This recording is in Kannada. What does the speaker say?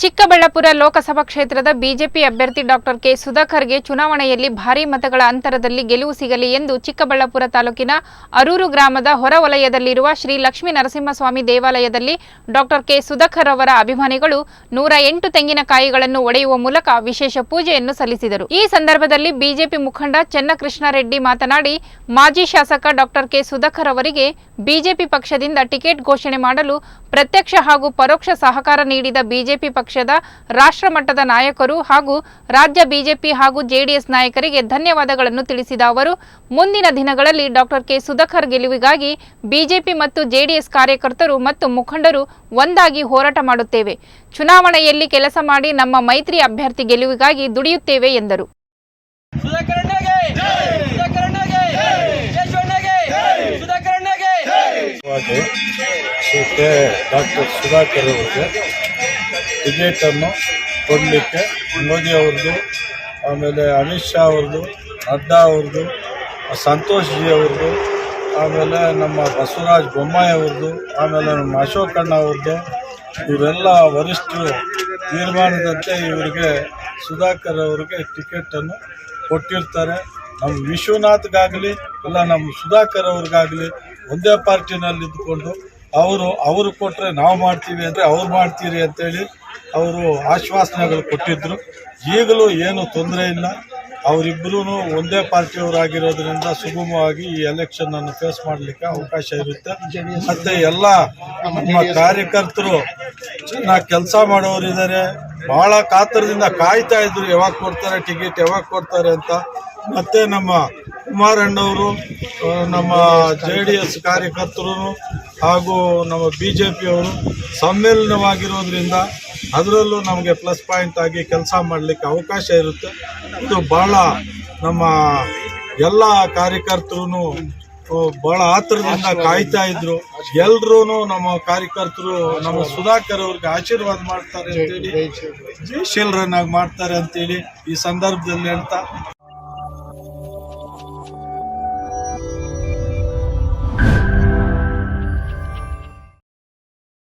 ಚಿಕ್ಕಬಳ್ಳಾಪುರ ಲೋಕಸಭಾ ಕ್ಷೇತ್ರದ ಬಿಜೆಪಿ ಅಭ್ಯರ್ಥಿ ಡಾಕ್ಟರ್ ಕೆ ಸುಧಾಕರ್ಗೆ ಚುನಾವಣೆಯಲ್ಲಿ ಭಾರೀ ಮತಗಳ ಅಂತರದಲ್ಲಿ ಗೆಲುವು ಸಿಗಲಿ ಎಂದು ಚಿಕ್ಕಬಳ್ಳಾಪುರ ತಾಲೂಕಿನ ಅರೂರು ಗ್ರಾಮದ ಹೊರವಲಯದಲ್ಲಿರುವ ಶ್ರೀ ಲಕ್ಷ್ಮೀ ನರಸಿಂಹಸ್ವಾಮಿ ದೇವಾಲಯದಲ್ಲಿ ಡಾಕ್ಟರ್ ಕೆ ಸುಧಾಕರ್ ಅವರ ಅಭಿಮಾನಿಗಳು ನೂರ ಎಂಟು ತೆಂಗಿನಕಾಯಿಗಳನ್ನು ಒಡೆಯುವ ಮೂಲಕ ವಿಶೇಷ ಪೂಜೆಯನ್ನು ಸಲ್ಲಿಸಿದರು. ಈ ಸಂದರ್ಭದಲ್ಲಿ ಬಿಜೆಪಿ ಮುಖಂಡ ಚೆನ್ನಕೃಷ್ಣಾರೆಡ್ಡಿ ಮಾತನಾಡಿ, ಮಾಜಿ ಶಾಸಕ ಡಾಕ್ಟರ್ ಕೆ ಸುಧಾಕರ್ ಅವರಿಗೆ ಬಿಜೆಪಿ ಪಕ್ಷದಿಂದ ಟಿಕೆಟ್ ಘೋಷಣೆ ಮಾಡಲು ಪ್ರತ್ಯಕ್ಷ ಹಾಗೂ ಪರೋಕ್ಷ ಸಹಕಾರ ನೀಡಿದ ಬಿಜೆಪಿ ಪಕ್ಷದ ರಾಷ್ಟ್ರ ಮಟ್ಟದ ನಾಯಕರು ಹಾಗೂ ರಾಜ್ಯ ಬಿಜೆಪಿ ಹಾಗೂ ಜೆಡಿಎಸ್ ನಾಯಕರಿಗೆ ಧನ್ಯವಾದಗಳನ್ನು ತಿಳಿಸಿದ ಅವರು ಮುಂದಿನ ದಿನಗಳಲ್ಲಿ ಡಾಕ್ಟರ್ ಕೆ ಸುಧಾಕರ್ ಗೆಲುವಿಗಾಗಿ ಬಿಜೆಪಿ ಮತ್ತು ಜೆಡಿಎಸ್ ಕಾರ್ಯಕರ್ತರು ಮತ್ತು ಮುಖಂಡರು ಒಂದಾಗಿ ಹೋರಾಟ ಮಾಡುತ್ತೇವೆ. ಚುನಾವಣೆಯಲ್ಲಿ ಕೆಲಸ ಮಾಡಿ ನಮ್ಮ ಮೈತ್ರಿ ಅಭ್ಯರ್ಥಿ ಗೆಲುವಿಗಾಗಿ ದುಡಿಯುತ್ತೇವೆ ಎಂದರು. ಕೆ ಡಾಕ್ಟರ್ ಸುಧಾಕರ್ ಅವರಿಗೆ ಟಿಕೆಟನ್ನು ಕೊಡಲಿಕ್ಕೆ ಮೋದಿ ಅವ್ರದ್ದು, ಆಮೇಲೆ ಅಮಿತ್ ಶಾ ಅವ್ರದ್ದು, ನಡ್ಡಾ ಅವ್ರದ್ದು, ಸಂತೋಷ್ ಜಿ ಅವ್ರದ್ದು, ಆಮೇಲೆ ನಮ್ಮ ಬಸವರಾಜ್ ಬೊಮ್ಮಾಯಿ ಅವ್ರದ್ದು, ಆಮೇಲೆ ನಮ್ಮ ಅಶೋಕಣ್ಣ ಅವ್ರದ್ದು ಇವರೆಲ್ಲ ವರಿಷ್ಠರು ತೀರ್ಮಾನದಂತೆ ಇವರಿಗೆ ಸುಧಾಕರ್ ಅವರಿಗೆ ಟಿಕೆಟನ್ನು ಕೊಟ್ಟಿರ್ತಾರೆ. ನಮ್ಮ ವಿಶ್ವನಾಥ್ಗಾಗಲಿ, ಇಲ್ಲ ನಮ್ಮ ಸುಧಾಕರ್ ಅವ್ರಿಗಾಗಲಿ ಒಂದೇ ಪಾರ್ಟಿನಲ್ಲಿ ಇದ್ದುಕೊಂಡು ಅವರು ಅವರು ಕೊಟ್ಟರೆ ನಾವು ಮಾಡ್ತೀವಿ ಅಂದರೆ ಅವ್ರು ಮಾಡ್ತೀರಿ ಅಂತೇಳಿ ಅವರು ಆಶ್ವಾಸನೆಗಳು ಕೊಟ್ಟಿದ್ದರು ಈಗಲೂ ಏನು ತೊಂದರೆ ಇಲ್ಲ. ಅವರಿಬ್ಬರೂ ಒಂದೇ ಪಾರ್ಟಿಯವರಾಗಿರೋದ್ರಿಂದ ಸುಗಮವಾಗಿ ಈ ಎಲೆಕ್ಷನನ್ನು ಫೇಸ್ ಮಾಡಲಿಕ್ಕೆ ಅವಕಾಶ ಇರುತ್ತೆ. ಮತ್ತು ಎಲ್ಲ ನಮ್ಮ ಕಾರ್ಯಕರ್ತರು ಚೆನ್ನಾಗಿ ಕೆಲಸ ಮಾಡೋರಿದ್ದಾರೆ ಭಾಳ ಕಾತರದಿಂದ ಕಾಯ್ತಾ ಇದ್ರು, ಯಾವಾಗ ಕೊಡ್ತಾರೆ ಟಿಕೆಟ್ ಯಾವಾಗ ಕೊಡ್ತಾರೆ ಅಂತ. ಮತ್ತು ನಮ್ಮ ಕುಮಾರಣ್ಣವರು ನಮ್ಮ ಜೆ ಡಿ ಎಸ್ ಕಾರ್ಯಕರ್ತರು ಹಾಗೂ ನಮ್ಮ ಬಿ ಜೆ ಪಿಯವರು ಸಮ್ಮೇಳನವಾಗಿರೋದ್ರಿಂದ ಅದರಲ್ಲೂ ನಮಗೆ ಪ್ಲಸ್ ಪಾಯಿಂಟ್ ಆಗಿ ಕೆಲಸ ಮಾಡಲಿಕ್ಕೆ ಅವಕಾಶ ಇರುತ್ತೆ. ಇದು ಭಾಳ ನಮ್ಮ ಎಲ್ಲ ಕಾರ್ಯಕರ್ತರು ಭಾಳ ಆತರದಿಂದ ಕಾಯ್ತಾ ಇದ್ರು. ಎಲ್ರೂ ನಮ್ಮ ಕಾರ್ಯಕರ್ತರು, ನಮ್ಮ ಸುಧಾಕರ್ ಅವ್ರಿಗೆ ಆಶೀರ್ವಾದ ಮಾಡ್ತಾರೆ ಅಂತೇಳಿ ಜಯಶೀಲರನ್ನಾಗಿ ಮಾಡ್ತಾರೆ ಅಂತೇಳಿ ಈ ಸಂದರ್ಭದಲ್ಲಿ ಹೇಳ್ತಾ